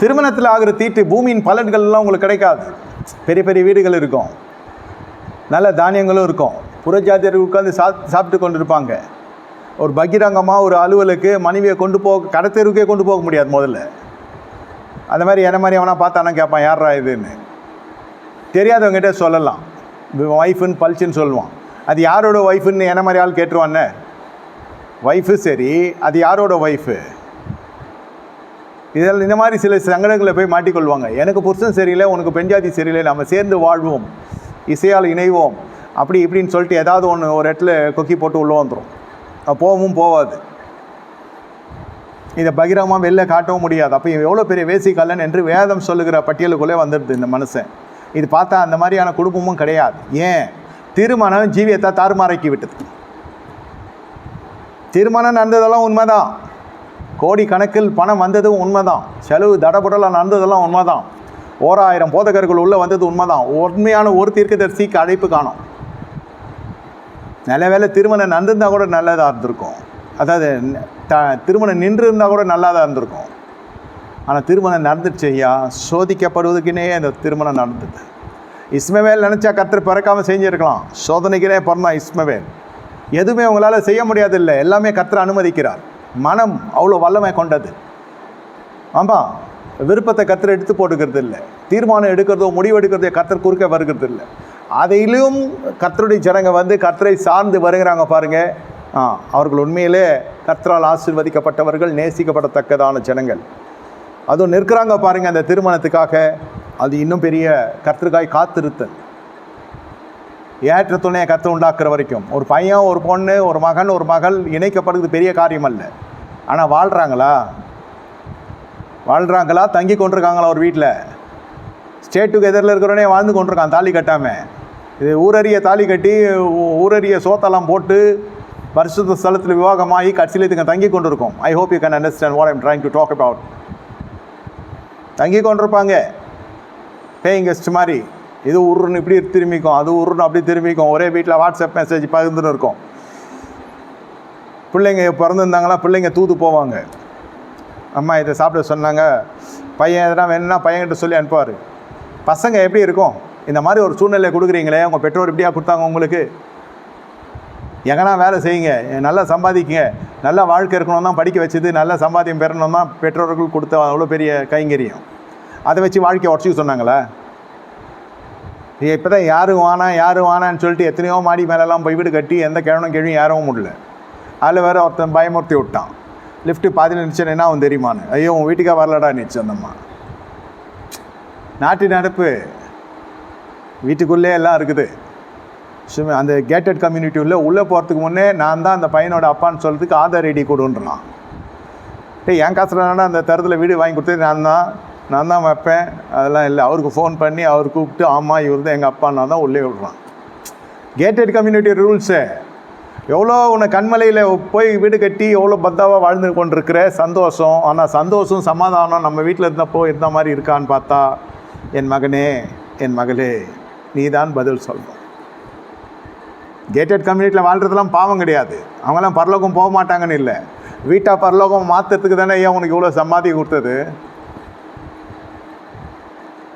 திருமணத்தில் ஆகிற தீட்டு பூமியின் பலன்கள்லாம் உங்களுக்கு கிடைக்காது. பெரிய பெரிய வீடுகள் இருக்கும். நல்ல தானியங்களும் இருக்கும். புறஜாதியர்கள் உட்காந்து சா சாப்பிட்டு கொண்டு இருப்பாங்க ஒரு பகிரங்கமாக ஒரு அலுவலுக்கு மனைவியை கொண்டு போக கடத்தெருவுக்கே கொண்டு போக முடியாது முதல்ல. அந்த மாதிரி என்ன மாதிரி அவனா பார்த்தானா கேட்பான் யாரா இதுன்னு? தெரியாதவங்ககிட்ட சொல்லலாம். ஒய்ஃபுன்னு பல்ச்சுன்னு சொல்லுவான். அது யாரோட ஒய்ஃபுன்னு என்ன மாதிரி ஆள் கேட்டுருவான்னு ஒய்ஃபு சரி அது யாரோட ஒய்ஃபு இதில் இந்த மாதிரி சில சங்கடங்களை போய் மாட்டிக்கொள்வாங்க. எனக்கு புருஷன் சரியில்லை உனக்கு பெண்ஜாதி சரியில்லை நம்ம சேர்ந்து வாழ்வோம் இசையால் இணைவோம் அப்படி இப்படின்னு சொல்லிட்டு ஏதாவது ஒன்று ஒரு இடத்துல கொக்கி போட்டு உள்ளே வந்துடும் போகவும் போகாது இதை பகிரமாக வெளில காட்டவும் முடியாது. அப்போ எவ்வளோ பெரிய வேசிக்கல்லன் என்று வேதம் சொல்லுகிற பட்டியலுக்குள்ளே வந்துடுது இந்த மனுஷன். இது பார்த்தா அந்த மாதிரியான குடும்பமும் கிடையாது. ஏன்? திருமணம் ஜீவியத்தை தாறுமாறக்கி விட்டது. திருமணம் நடந்ததெல்லாம் உண்மைதான். கோடி கணக்கில் பணம் வந்ததும் உண்மைதான். செலவு தடபுடலாக நடந்ததெல்லாம் உண்மைதான். ஓராயிரம் போதகர்கள் உள்ளே வந்தது உண்மைதான். உண்மையான ஒரு தீர்க்கதரிசிக்கு அழைப்பு காணும். நல்ல வேளை திருமணம் நடந்திருந்தால் கூட நல்லதாக இருந்திருக்கும். அதாவது த திருமணம் நின்று இருந்தால் கூட நல்லா தான் இருந்திருக்கும். ஆனால் திருமணம் நடந்துடுச்சு ஐயா. சோதிக்கப்படுவதுக்குன்னே அந்த திருமணம் நடந்தது. இஸ்மவேல் நினச்சா கத்திர பிறக்காமல் செஞ்சுருக்கலாம். சோதனைக்குனே பிறந்தான் இஸ்மவேல். எதுவுமே உங்களால் செய்ய முடியாதில்லை. எல்லாமே கத்திர அனுமதிக்கிறார். மனம் அவ்வளோ வல்லமை கொண்டது. ஆமாம் விருப்பத்தை கத்தர் எடுத்து போட்டுக்கிறது இல்லை தீர்மானம் எடுக்கிறதோ முடிவு எடுக்கிறதோ கத்தர் குறுக்க வருகிறது இல்லை அதையிலும் கத்தருடைய ஜனங்க வந்து கத்தரை சார்ந்து வருகிறாங்க பாருங்கள் ஆ அவர்கள் உண்மையிலே கத்தரால் ஆசீர்வதிக்கப்பட்டவர்கள் நேசிக்கப்படத்தக்கதான ஜனங்கள். அதுவும் நிற்கிறாங்க பாருங்கள் அந்த திருமணத்துக்காக. அது இன்னும் பெரிய கர்த்தருக்காய் காத்திருத்தல். ஏற்ற துணையை கற்று உண்டாக்குற வரைக்கும். ஒரு பையன் ஒரு பொண்ணு ஒரு மகன் ஒரு மகள் இணைக்கப்படுறது பெரிய காரியம் அல்ல ஆனால் வாழ்கிறாங்களா வாழ்கிறாங்களா தங்கி கொண்டிருக்காங்களா ஒரு வீட்டில் ஸ்டேட் டுகெதரில் இருக்கிறவனே வாழ்ந்து கொண்டிருக்கான் தாலி கட்டாமல் இது ஊரறிய தாலி கட்டி ஊரறிய சோத்தெல்லாம் போட்டு பரிசுத்த ஸ்தலத்தில் விவாகமாகி கட்சியில் இதுங்க தங்கி கொண்டிருக்கோம். I hope you can understand what I'm trying to talk about தங்கி கொண்டிருப்பாங்க. பேயிங் கெஸ்ட் மாதிரி. இது உருன்னு இப்படி திரும்பிக்கும் அது உருன்னு அப்படி திரும்பிக்கும். ஒரே வீட்டில் வாட்ஸ்அப் மெசேஜ் பகிர்ந்துன்னு இருக்கும். பிள்ளைங்க பிறந்திருந்தாங்களா? பிள்ளைங்க தூது போவாங்க. அம்மா இதை சாப்பிட சொன்னாங்க. பையன் எதனா வேணும்னா பையன்கிட்ட சொல்லி அனுப்புவார். பசங்க எப்படி இருக்கும்? இந்த மாதிரி ஒரு சூழ்நிலை கொடுக்குறீங்களே உங்கள் பெற்றோர் இப்படியா கொடுத்தாங்க உங்களுக்கு? எங்கன்னா வேலை செய்யுங்க நல்லா சம்பாதிக்குங்க. நல்ல வாழ்க்கை இருக்கணும் தான் படிக்க வச்சது நல்ல சம்பாதியம் பெறணும் தான் பெற்றோர்கள் கொடுத்த அவ்வளோ பெரிய கைங்கரியம். அதை வச்சு வாழ்க்கையை உடச்சிக்க சொன்னாங்களே? இப்போ தான் யாரும் வானா யார் வானான்னு சொல்லிட்டு எத்தனையோ மாடி மேலெல்லாம் போய் வீடு கட்டி எந்த கிழனும் கிழமையும் யாரும் முடியல அதில் வேற ஒருத்தன் பயமுறுத்தி விட்டான். லிஃப்ட்டு பாதியில் நினச்சேன் என்ன அவன் தெரியுமான்னு? ஐயோ உன் வீட்டுக்கா வரலடா நினச்சு அந்தம்மா. நாட்டு நடப்பு வீட்டுக்குள்ளே எல்லாம் இருக்குது. சும்மா அந்த கேட்டட் கம்யூனிட்டி உள்ள உள்ளே போகிறதுக்கு முன்னே நான் தான் அந்த பையனோட அப்பான்னு சொல்கிறதுக்கு ஆதார் ஐடி கொடுன்றான். டேய் என் காசுல அந்த தரத்தில் வீடு வாங்கி கொடுத்தது? நான் தான். நான் தான் வைப்பேன். அதெல்லாம் இல்லை. அவருக்கு ஃபோன் பண்ணி அவர் கூப்பிட்டு ஆமாம் இவர் தான் எங்கள் அப்பா நான் தான் உள்ளே விடுறான். கேட்டட் கம்யூனிட்டி ரூல்ஸு எவ்வளோ உன்னை கண்மலையில் போய் வீடு கட்டி எவ்வளோ பத்தாவாக வாழ்ந்து கொண்டிருக்கிற? சந்தோஷம். ஆனால் சந்தோஷம் சமாதானம் நம்ம வீட்டில் இருந்தப்போ இருந்த மாதிரி இருக்கான்னு பார்த்தா என் மகனே என் மகளே நீ தான் பதில் சொல்லணும். கேட்டட் கம்யூனிட்டியில் வாழ்கிறதுலாம் பாவம் கிடையாது. அவங்களாம் பரலோகம் போக மாட்டாங்கன்னு இல்லை. வீட்டாக பரலோகம் மாற்றுறதுக்கு தானே ஏன் உனக்கு இவ்வளோ சம்பாதி கொடுத்தது?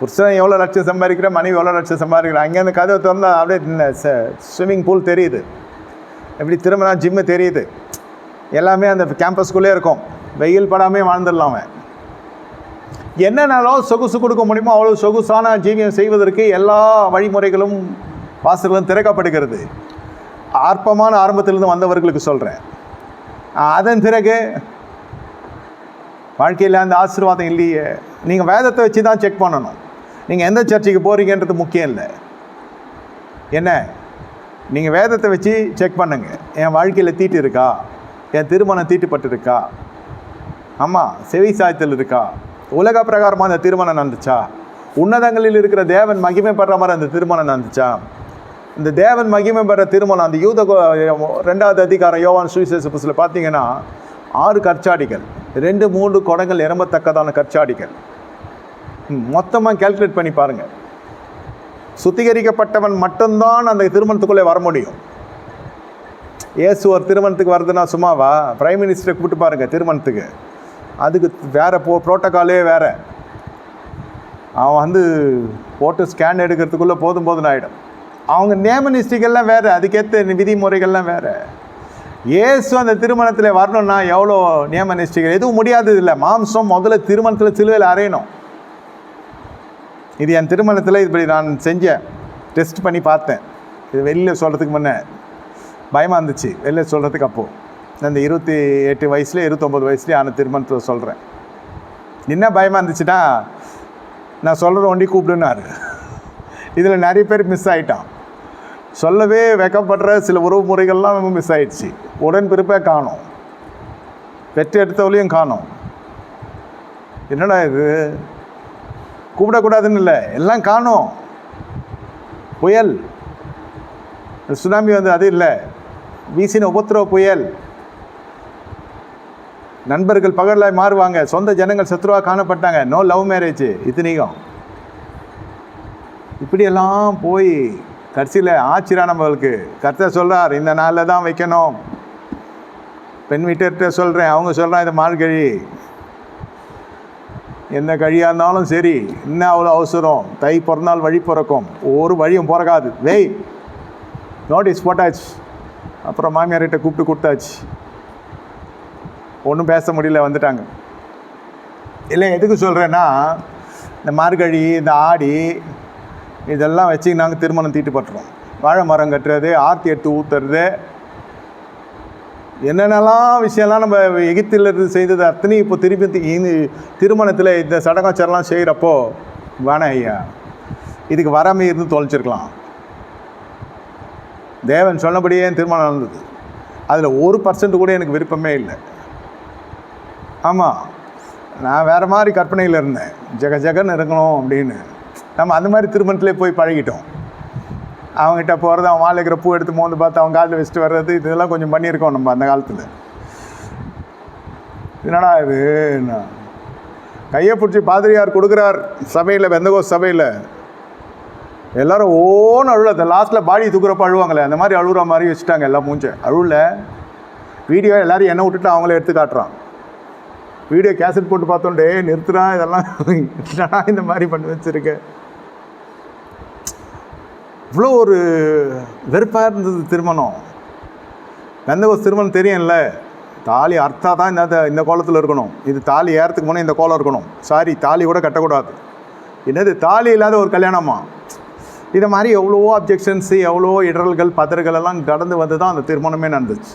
புருஷன் எவ்வளோ லட்சம் சம்பாதிக்கிற மனைவி எவ்வளோ லட்சம் சம்பாதிக்கிற அங்கேருந்து கதவை திறந்தால் அப்படியே ஸ்விம்மிங் பூல் தெரியுது. எப்படி திரும்பினா ஜிம்மு தெரியுது. எல்லாமே அந்த கேம்பஸ்குள்ளே இருக்கும். வெயில் படாமே வாழ்ந்துடலாம் அவன். என்னென்னாலும் சொகுசு கொடுக்க முடியுமோ அவ்வளோ சொகுசான ஜீவியம் செய்வதற்கு எல்லா வழிமுறைகளும் வாசல்களும் திறக்கப்படுகிறது. ஆர்ப்பமான ஆரம்பத்திலிருந்து வந்தவர்களுக்கு சொல்கிறேன் அதன் பிறகு வாழ்க்கையில் அந்த ஆசீர்வாதம் இல்லையே. நீங்கள் வேதத்தை வச்சு தான் செக் பண்ணணும். நீங்கள் எந்த சர்ச்சுக்கு போகிறீங்கன்றது முக்கியம் இல்லை. என்ன? நீங்கள் வேதத்தை வச்சு செக் பண்ணுங்கள் என் வாழ்க்கையில் தீட்டு இருக்கா? என் திருமணம் தீட்டுப்பட்டிருக்கா? ஆமாம் செவி சாய்த்தல் இருக்கா? உலக பிரகாரமாக அந்த திருமணம் நடந்துச்சா? உன்னதங்களில் இருக்கிற தேவன் மகிமை மாதிரி அந்த திருமணம் நடந்துச்சா? இந்த தேவன் மகிமை பெற திருமணம் அந்த யூத கோ- ரெண்டாவது அதிகாரம் யோவான் சுவிசேஷ புஸ்தகத்தில் பார்த்தீங்கன்னா ஆறு கற்சாடிகள் ரெண்டு மூன்று குடங்கள் நிரம்பத்தக்கதான கற்சாடிகள். மொத்தமாக கேல்குலேட் பண்ணி பாருங்கள் சுத்திகரிக்கப்பட்டவன் மட்டும்தான் அந்த திருமணத்துக்குள்ளே வர முடியும். இயேசு ஒரு திருமணத்துக்கு வருதுன்னா சும்மாவா? பிரைம் மினிஸ்டரை கூப்பிட்டு பாருங்கள் திருமணத்துக்கு. அதுக்கு வேறு போ ப்ரோட்டோக்காலே வேறு. அவன் வந்து போட்டு ஸ்கேன் எடுக்கிறதுக்குள்ளே போதும் போதும் ஆகிடும் அவங்க நியம வேறு அதுக்கேற்ற விதிமுறைகள்லாம் வேறு. ஏசு அந்த திருமணத்தில் வரணும்னா எவ்வளோ நியமனிஷ்டிகள் எதுவும் முடியாதது இல்லை. மாம்சம் முதல்ல திருமணத்தில் சிலுவையில் அறையணும். இது என் திருமணத்தில் இப்படி நான் செஞ்சேன் டெஸ்ட் பண்ணி பார்த்தேன். இது வெளியில் சொல்கிறதுக்கு முன்னே பயமாக இருந்துச்சு. வெளியில் சொல்கிறதுக்கு அப்போது இந்த இருபத்தி எட்டு வயசுல இருபத்தொம்பது வயசுலேயே ஆன திருமணத்தில் சொல்கிறேன் என்ன பயமாக இருந்துச்சுன்னா நான் சொல்கிற ஒண்டி கூப்பிடுனாரு இதில் நிறைய பேர் மிஸ் ஆகிட்டான் சொல்லவே வெக்கப்படுற சில உறவு முறைகள்லாம் மிஸ் ஆயிடுச்சு. உடன்பிறப்பே காணோம். பெற்று எடுத்தவளையும் காணோம். என்னடா இது? கூப்பிடக்கூடாதுன்னு இல்லை எல்லாம் காணோம். புயல். சுனாமி வந்து அது இல்லை. வீசின உபத்திரவ புயல். நண்பர்கள் பகலாய் மாறுவாங்க. சொந்த ஜனங்கள் சத்ருவாக காணப்பட்டாங்க. நோ லவ் மேரேஜ் இத்தனைக்கும் இப்படியெல்லாம் போய் கடைசியில் ஆச்சிரா நம்மளுக்கு கர்த்தர் சொல்கிறார் இந்த நாளில் தான் வைக்கணும். பெண் வீட்டர்கிட்ட சொல்கிறேன் அவங்க சொல்கிறான் இது மார்கழி. என்ன கழியாக இருந்தாலும் சரி என்ன அவ்வளோ அவசரம்? தை பிறந்தால் வழி பிறக்கும். ஒரு வழியும் பிறக்காது. வெய் நோட்டீஸ் போட்டாச்சு. அப்புறம் மாமியார்கிட்ட கூப்பிட்டு கொடுத்தாச்சு. ஒன்றும் பேச முடியல வந்துட்டாங்க. இல்லை எதுக்கு சொல்கிறேன்னா இந்த மார்கழி இந்த ஆடி இதெல்லாம் வச்சு நாங்கள் திருமணம் தீட்டுப்பட்டுறோம் வாழை மரம் கட்டுறது ஆர்த்தி எடுத்து ஊற்றுறது என்னென்னலாம் விஷயம்லாம் நம்ம எகிப்தில் இருந்து செய்தது அத்தனையும் இப்போ திருப்பி திருமணத்தில் இந்த சடங்காச்சாரம்லாம் செய்கிறப்போ வேணாம் ஐயா இதுக்கு வராமல் இருந்து தொலைச்சிருக்கலாம் தேவன் சொன்னபடியே என் திருமணம் நடந்தது. அதில் ஒரு பர்சன்ட் கூட எனக்கு விருப்பமே இல்லை. ஆமாம் நான் வேறு மாதிரி கற்பனையில் இருந்தேன். ஜெக ஜெகன்னு இருக்கணும் அப்படின்னு. நம்ம அந்த மாதிரி திருமணத்திலே போய் பழகிட்டோம். அவங்ககிட்ட போகிறது அவன் வாழை இருக்கிற பூ எடுத்து மோந்து பார்த்து அவன் காதில் வச்சுட்டு வர்றது இதெல்லாம் கொஞ்சம் பண்ணியிருக்கோம் நம்ம அந்த காலத்தில். என்னடா இது? கையை பிடிச்சி பாதிரியார் கொடுக்குறார் சபையில் பெந்தகோஸ் சபையில். எல்லாரும் ஓன்னு அழுல அந்த லாஸ்ட்டில் பாடி தூக்குறப்ப அழுவாங்களே அந்த மாதிரி அழுகுற மாதிரி வச்சுட்டாங்க எல்லாம் மூஞ்ச. அழுல வீடியோ எல்லாரும் என்ன விட்டுட்டு அவங்களே எடுத்து காட்டுறான். வீடியோ கேசட் போட்டு பார்த்தோம் டே நிறுத்துறான் இதெல்லாம். என்னடா இந்த மாதிரி பண்ணி வச்சுருக்கேன் இவ்வளோ ஒரு வெறுப்பாக இருந்தது திருமணம். எந்த ஒரு திருமணம் தெரியும்ல? தாலி அர்த்தா தான் இந்த இந்த கோலத்தில் இருக்கணும். இது தாலி ஏறத்துக்கு முன்னே இந்த கோலம் இருக்கணும். சாரி தாலி கூட கட்டக்கூடாது. என்னது தாலி இல்லாத ஒரு கல்யாணமா? இதை மாதிரி எவ்வளவோ அப்ஜெக்ஷன்ஸு எவ்வளோ இடர்கள் பதறுகள் எல்லாம் கடந்து வந்து தான் அந்த திருமணமே நடந்துச்சு.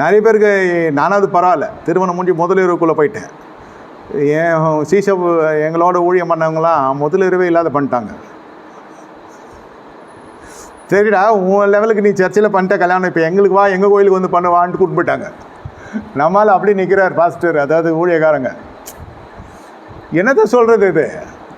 நிறைய பேருக்கு நானாவது பரவாயில்ல. திருமணம் முடிஞ்சு முதலிரவுக்குள்ளே போயிட்டேன். ஏன் சீசப் எங்களோட ஊழியம் பண்ணவங்களாம் முதலிரவே இல்லாத பண்ணிட்டாங்க. சரிடா உன் லெவலுக்கு நீ சர்ச்சில் பண்ணிட்ட கல்யாணம் இப்போ எங்களுக்கு வா எங்கள் கோயிலுக்கு வந்து பண்ணுவான்ட்டு கூப்பிட்டுட்டாங்க நம்மால் அப்படி நிற்கிறார் பாஸ்டர் அதாவது ஊழியக்காரங்க. என்னத்தை சொல்கிறது இது?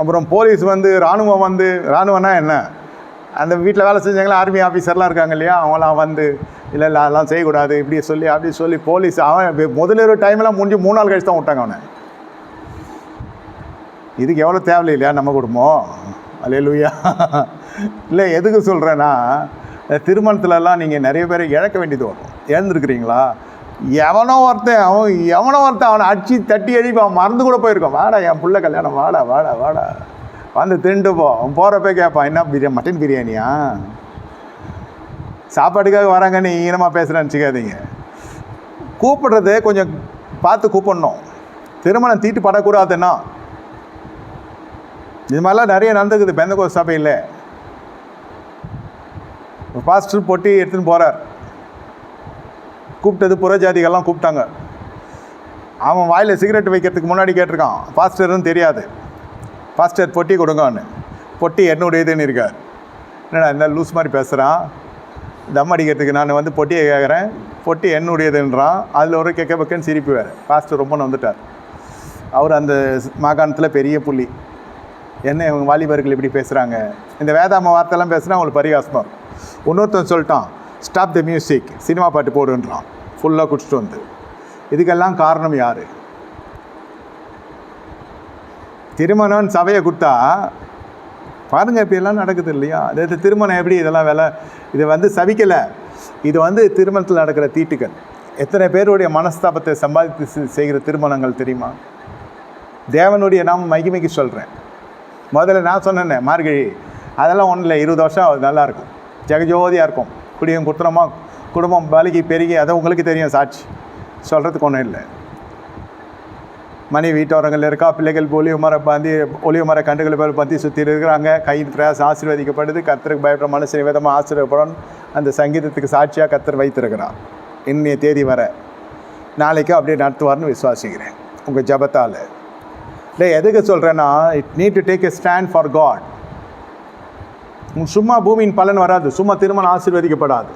அப்புறம் போலீஸ் வந்து இராணுவம் வந்து இராணுவம்னா என்ன? அந்த வீட்டில் வேலை செஞ்சாங்களா ஆர்மி ஆஃபீஸர்லாம் இருக்காங்க இல்லையா? அவங்களாம் வந்து இல்லை இல்லை அதெல்லாம் செய்யக்கூடாது இப்படி சொல்லி அப்படி சொல்லி போலீஸ் அவன் முதலிர டைம்லாம் முடிஞ்சு மூணு நாள் கழிச்சு தான் விட்டாங்க அவனை. இதுக்கு எவ்வளோ தேவையில்லையா நம்ம குடும்பம்? அலையலுயா இல்லை எதுக்கு சொல்கிறேன்னா திருமணத்துலலாம் நீங்கள் நிறைய பேரை இழக்க வேண்டியது வரும் இழந்துருக்குறீங்களா? எவனோ ஒருத்தன் அவன் எவனோ ஒருத்தன் அவனை அடிச்சு தட்டி அழிப்பான் அவன் மறந்து கூட போயிருக்கான். வாடா என் பிள்ளை கல்யாணம் வாடா வாடா வாடா. வந்து திண்டு போ. அவன் போகிறப்ப கேட்பான் என்ன பிரியாணி மட்டன் பிரியாணியா? சாப்பாட்டுக்காக வராங்க நீ ஈனமாக பேசுகிறேன்னு நினச்சிக்காதீங்க. கூப்பிடுறது கொஞ்சம் பார்த்து கூப்பிடணும். திருமணம் தீட்டு படக்கூடாதுன்னா இது மாதிரிலாம் நிறைய நடந்துக்குது. பெந்தகோ சபையில். பாஸ்டர் பொட்டி எடுத்துன்னு போகிறார் கூப்பிட்டது புறஜாதிகள்லாம் கூப்பிட்டாங்க. அவன் வாயில் சிகரெட் வைக்கிறதுக்கு முன்னாடி கேட்டிருக்கான். பாஸ்டர்னு தெரியாது. பாஸ்டர் பொட்டி கொடுங்கன்னு. பொட்டி என்னுடையதுன்னு இருக்கார். என்னடா இந்த லூஸ் மாதிரி பேசுகிறான் தம் அடிக்கிறதுக்கு நான் வந்து பொட்டியை கேட்குறேன் பொட்டி என்னுடையதுன்றான். அதில் ஒரு கேட்க பக்கன்னு சிரிப்பு வேறு. பாஸ்டர் ரொம்ப வந்துட்டார் அவர் அந்த மாகாணத்தில் பெரிய புள்ளி என்ன இவங்க வாலிபர்கள் இப்படி பேசுகிறாங்க இந்த வேதாம வார்த்தைலாம் பேசுனா அவங்களுக்கு பரிகாசமாக இருக்கும் இன்னொருத்தன் சொல்லிட்டான் ஸ்டாப் த மியூசிக் சினிமா பாட்டு போடுன்றான். ஃபுல்லாக குடிச்சிட்டு வந்து. இதுக்கெல்லாம் காரணம் யார்? திருமணம் சபையை கொடுத்தா பாருங்கள் இப்படியெல்லாம் நடக்குது இல்லையா? அது திருமணம் எப்படி? இதெல்லாம் வேலை இதை வந்து சபிக்கலை. இது வந்து திருமணத்தில் நடக்கிற தீட்டுக்கள் எத்தனை பேருடைய மனஸ்தாபத்தை சம்பாதித்து செய்கிற திருமணங்கள் தெரியுமா? தேவனுடைய நாம் மகிமைக்கு சொல்கிறேன் முதல்ல நான் சொன்னேன்னே மார்கழி அதெல்லாம் ஒன்றும் இல்லை இருபது வருஷம் அது நல்லாயிருக்கும் ஜெகஜோதியாக இருக்கும். குடியும் குத்துறமாக குடும்பம் பலகி பெருகி அதை உங்களுக்கு தெரியும் சாட்சி. சொல்கிறதுக்கு ஒன்றும் இல்லை. மணி வீட்டோரங்களில் இருக்கா பிள்ளைகள் ஒளிவு மர பந்தி ஒளிவு மர கண்டுகளை போல் பந்தி சுற்றி இருக்கிறாங்க. கையின் பிரயாசம் ஆசீர்வதிக்கப்படுது. கத்தருக்கு பயப்படுற மனசு விதமாக ஆசீர்வப்படும் அந்த சங்கீதத்துக்கு சாட்சியாக கத்தர் வைத்திருக்கிறார். இன்னைய தேதி வர. நாளைக்கு அப்படியே நடத்துவார்னு விசுவாசிக்கிறேன். உங்கள் ஜபத்தால். இல்லை எதுக்கு சொல்கிறேன்னா it need to take a stand for God சும்மா பூமியின் பலன் வராது. சும்மா திருமணம் ஆசீர்வதிக்கப்படாது.